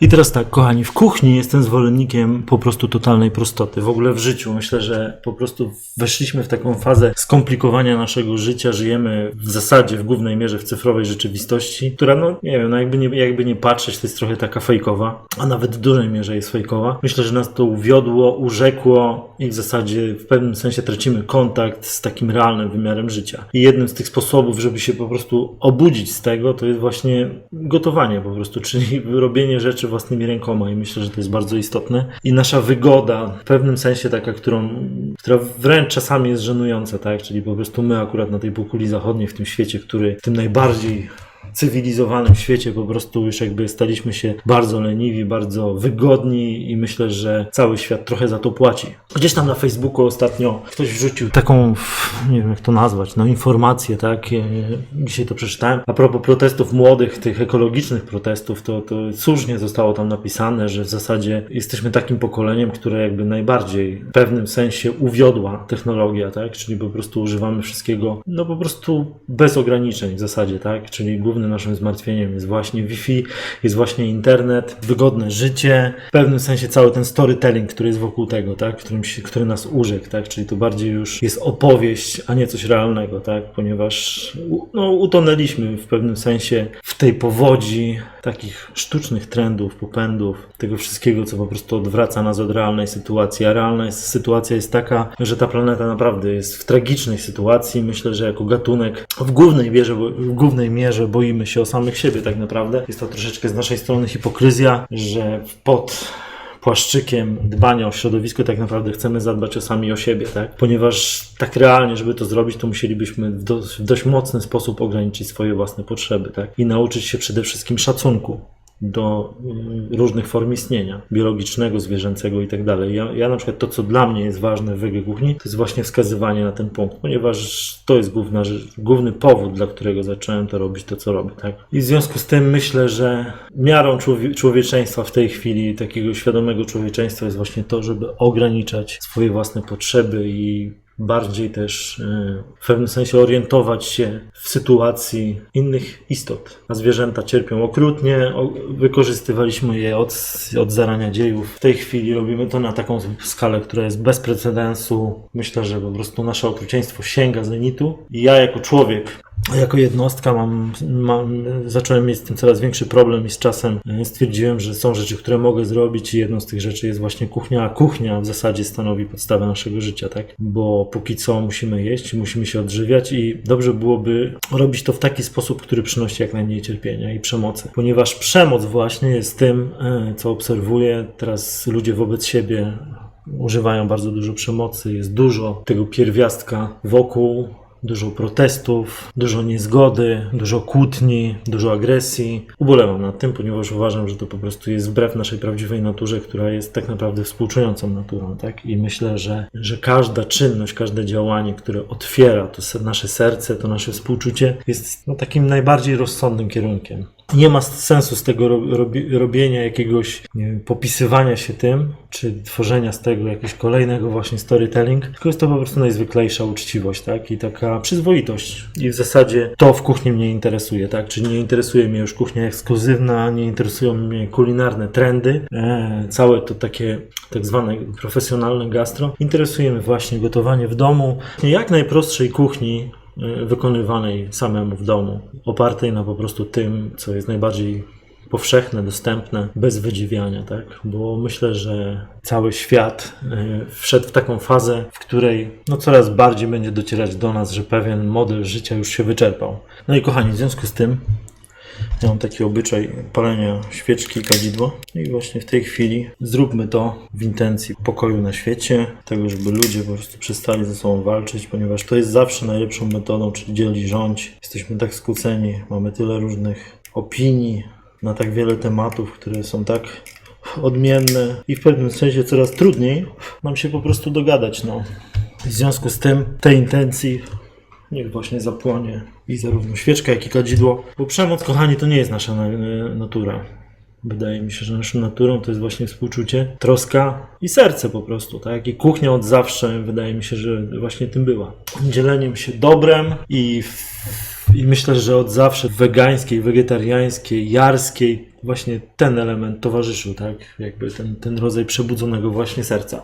I teraz tak, kochani, w kuchni jestem zwolennikiem po prostu totalnej prostoty. W ogóle w życiu myślę, że po prostu weszliśmy w taką fazę skomplikowania naszego życia. Żyjemy w zasadzie w głównej mierze w cyfrowej rzeczywistości, która, no nie wiem, no jakby nie, jakby nie patrzeć, to jest trochę taka fejkowa, a nawet w dużej mierze jest fejkowa. Myślę, że nas to uwiodło, urzekło i w zasadzie w pewnym sensie tracimy kontakt z takim realnym wymiarem życia. I jednym z tych sposobów, żeby się po prostu obudzić z tego, to jest właśnie gotowanie po prostu, czyli robienie rzeczy własnymi rękoma i myślę, że to jest bardzo istotne. I nasza wygoda, w pewnym sensie taka, którą, która wręcz czasami jest żenująca, tak? Czyli po prostu my akurat na tej półkuli zachodniej, w tym świecie, który tym najbardziej cywilizowanym świecie po prostu już jakby staliśmy się bardzo leniwi, bardzo wygodni i myślę, że cały świat trochę za to płaci. Gdzieś tam na Facebooku ostatnio ktoś wrzucił taką, nie wiem jak to nazwać, no informację, tak? Dzisiaj to przeczytałem. A propos protestów młodych, tych ekologicznych protestów, to, to słusznie zostało tam napisane, że w zasadzie jesteśmy takim pokoleniem, które jakby najbardziej w pewnym sensie uwiodła technologia, tak? Czyli po prostu używamy wszystkiego, no po prostu bez ograniczeń w zasadzie, tak? Czyli głównym naszym zmartwieniem jest właśnie Wi-Fi, jest właśnie internet, wygodne życie, w pewnym sensie cały ten storytelling, który jest wokół tego, tak? Którym się, który nas urzekł, tak? Czyli to bardziej już jest opowieść, a nie coś realnego, tak? Ponieważ no, utonęliśmy w pewnym sensie w tej powodzi takich sztucznych trendów, popędów, tego wszystkiego, co po prostu odwraca nas od realnej sytuacji. A realna jest, sytuacja jest taka, że ta planeta naprawdę jest w tragicznej sytuacji. Myślę, że jako gatunek w głównej mierze, w głównej mierze boimy się o samych siebie tak naprawdę. Jest to troszeczkę z naszej strony hipokryzja, że pod płaszczykiem dbania o środowisko tak naprawdę chcemy zadbać o sami o siebie, tak? Ponieważ tak realnie, żeby to zrobić, to musielibyśmy w, do, w dość mocny sposób ograniczyć swoje własne potrzeby, tak? I nauczyć się przede wszystkim szacunku do y, różnych form istnienia biologicznego, zwierzęcego i tak. Ja, ja na przykład to, co dla mnie jest ważne w wege kuchni, to jest właśnie wskazywanie na ten punkt, ponieważ to jest główna, główny powód, dla którego zacząłem to robić, to co robię. Tak? I w związku z tym myślę, że miarą człowie, człowieczeństwa w tej chwili, takiego świadomego człowieczeństwa jest właśnie to, żeby ograniczać swoje własne potrzeby i bardziej też y, w pewnym sensie orientować się w sytuacji innych istot. A zwierzęta cierpią okrutnie, wykorzystywaliśmy je od, od zarania dziejów. W tej chwili robimy to na taką skalę, która jest bez precedensu. Myślę, że po prostu nasze okrucieństwo sięga zenitu. I ja jako człowiek jako jednostka mam, mam, zacząłem mieć z tym coraz większy problem i z czasem e, stwierdziłem, że są rzeczy, które mogę zrobić i jedną z tych rzeczy jest właśnie kuchnia, a kuchnia w zasadzie stanowi podstawę naszego życia, tak? Bo póki co musimy jeść, musimy się odżywiać i dobrze byłoby robić to w taki sposób, który przynosi jak najmniej cierpienia i przemocy. Ponieważ przemoc właśnie jest tym, e, co obserwuję teraz ludzie wobec siebie używają bardzo dużo przemocy, jest dużo tego pierwiastka wokół, dużo protestów, dużo niezgody, dużo kłótni, dużo agresji. Ubolewam nad tym, ponieważ uważam, że to po prostu jest wbrew naszej prawdziwej naturze, która jest tak naprawdę współczującą naturą, tak? I myślę, że, że każda czynność, każde działanie, które otwiera to nasze serce, to nasze współczucie, jest no, takim najbardziej rozsądnym kierunkiem. Nie ma sensu z tego ro- robi- robienia jakiegoś wiem, popisywania się tym, czy tworzenia z tego jakiegoś kolejnego właśnie storytelling, tylko jest to po prostu najzwyklejsza uczciwość, tak? I taka przyzwoitość. I w zasadzie to w kuchni mnie interesuje, tak? Czyli nie interesuje mnie już kuchnia ekskluzywna, nie interesują mnie kulinarne trendy, e, całe to takie tak zwane profesjonalne gastro. Interesuje mnie właśnie gotowanie w domu, jak najprostszej kuchni, wykonywanej samemu w domu, opartej na po prostu tym, co jest najbardziej powszechne, dostępne, bez wydziwiania, tak? Bo myślę, że cały świat y, wszedł w taką fazę, w której no, coraz bardziej będzie docierać do nas, że pewien model życia już się wyczerpał. No i kochani, w związku z tym ja mam taki obyczaj palenia świeczki i kadzidło. I właśnie w tej chwili zróbmy to w intencji pokoju na świecie, tego, żeby ludzie po prostu przestali ze sobą walczyć, ponieważ to jest zawsze najlepszą metodą, czyli dzieli rządź. Jesteśmy tak skłóceni, mamy tyle różnych opinii na tak wiele tematów, które są tak odmienne i w pewnym sensie coraz trudniej nam się po prostu dogadać. No. W związku z tym tej intencji Niech właśnie zapłonie i zarówno świeczka, jak i kadzidło. Bo przemoc, kochani, to nie jest nasza na, natura. Wydaje mi się, że naszą naturą to jest właśnie współczucie, troska i serce po prostu, tak? I kuchnia od zawsze, wydaje mi się, że właśnie tym była. Dzieleniem się dobrem i I myślę, że od zawsze wegańskiej, wegetariańskiej, jarskiej właśnie ten element towarzyszył, tak? Jakby ten, ten rodzaj przebudzonego właśnie serca.